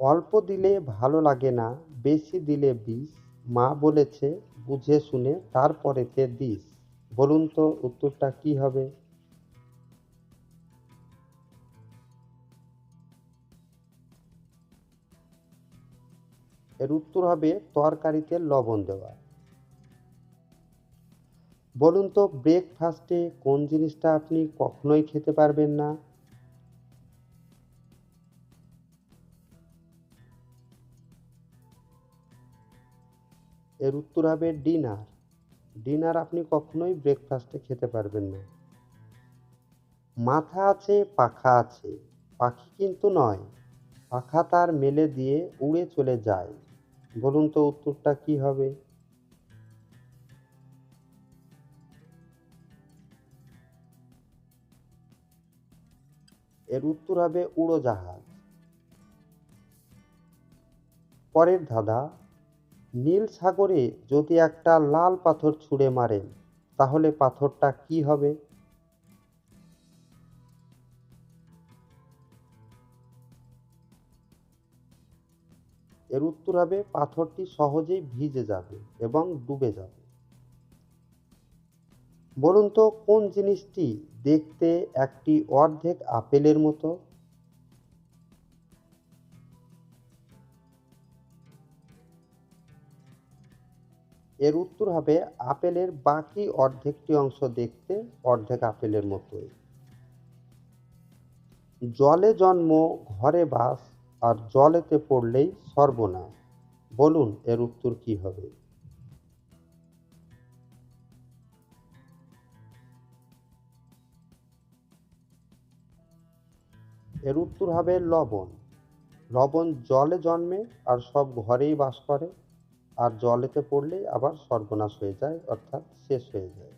অল্প দিলে ভালো লাগে না, বেশি দিলে বিষ। মা বলেছে, বুঝে শুনে তারপরেতে দিস। বলুন তো, উত্তরটা কি হবে? এর উত্তর হবে, তরকারিতে লবণ দেওয়া। বলুন তো ব্রেকফাস্টে কোন জিনিসটা আপনি কখনোই খেতে পারবেন না? এর উত্তর হবে ডিনার। ডিনার আপনি কখনোই ব্রেকফাস্টে খেতে পারবেন না। মাথা আছে, পাখা আছে। পাখি কিন্তু নয়। পাখা তার মেলে দিয়ে উড়ে চলে যায়। বলুন তো উত্তরটা কি হবে? এর উত্তর হবে উড়োজাহাজ। পরের ধাঁধা নীল সাগরে যদি একটা লাল পাথর ছুঁড়ে মারেন তাহলে পাথরটা কি হবে? এর উত্তর হবে, পাথরটি সহজেই ভিজে যাবে এবং ডুবে যাবে। বলুন তো, কোন জিনিসটি দেখতে একটি অর্ধেক আপেলের মতো? এর উত্তর হবে আপেলের বাকি অর্ধেকটি অংশ দেখতে অর্ধেক আপেলের মতোই। জলে জন্ম, ঘরে বাস, আর জলেতে পড়লেই সর্বনাশ। বলুন, এর উত্তর কি হবে? এর উত্তর হবে লবণ। লবণ জলে জন্মে আর সব ঘরেই বাস করে। আর জলেতে পড়লেই আবার সর্বনাশ হয়ে যায়, অর্থাৎ শেষ হয়ে যায়।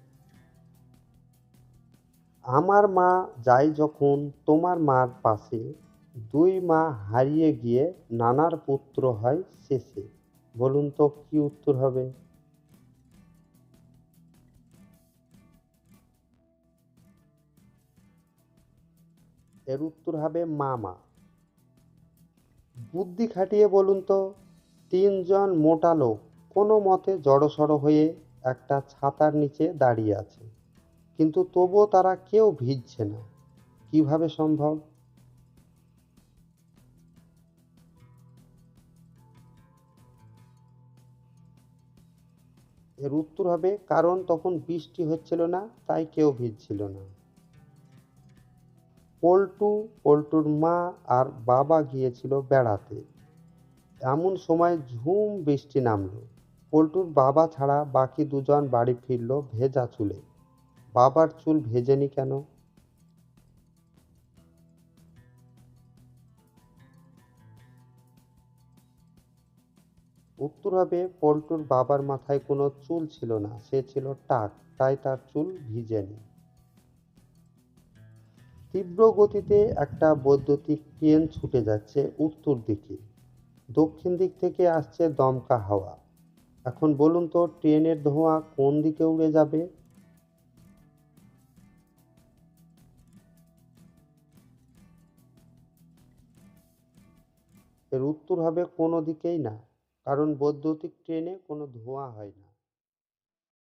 আমার মা যায় যখন তোমার মার পাশে, দুই মা হারিয়ে গিয়ে নানার পুত্র হয় শেষে। বলুন তো কি উত্তর হবে? এর উত্তর হবে মামা বুদ্ধি খাটিয়ে বলুন তো তিনজন মোটা লোক কোনো মতে জড়সড় হয়ে একটা ছাতার নিচে দাঁড়িয়ে আছে। কিন্তু তবুও তারা কেউ ভিজছে না। কীভাবে সম্ভব? এর উত্তর হবে, কারণ তখন বৃষ্টি হচ্ছিল না, তাই কেউ ভিজছিল না। পল্টু, পল্টুর মা আর বাবা গিয়েছিল বেড়াতে। এমন সময় ঝুম বৃষ্টি নামলো। পল্টুর বাবা ছাড়া বাকি দুজন বাড়ি ফিরল ভেজা চুলে। বাবার চুল ভেজেনি কেন? উত্তর হবে, পল্টুর বাবার মাথায় কোনো চুল ছিল না, সে ছিল টাক, তাই তার চুল ভিজেনি। তীব্র গতিতে একটা বৈদ্যুতিক ট্রেন ছুটে যাচ্ছে উত্তর দিকে। দক্ষিণ দিক থেকে আসছে দমকা হাওয়া। এখন বলুন তো, ট্রেনের ধোঁয়া কোন দিকে উড়ে যাবে? এর উত্তর হবে কোনো দিকেই না, কারণ বৈদ্যুতিক ট্রেনে কোনো ধোঁয়া হয় না।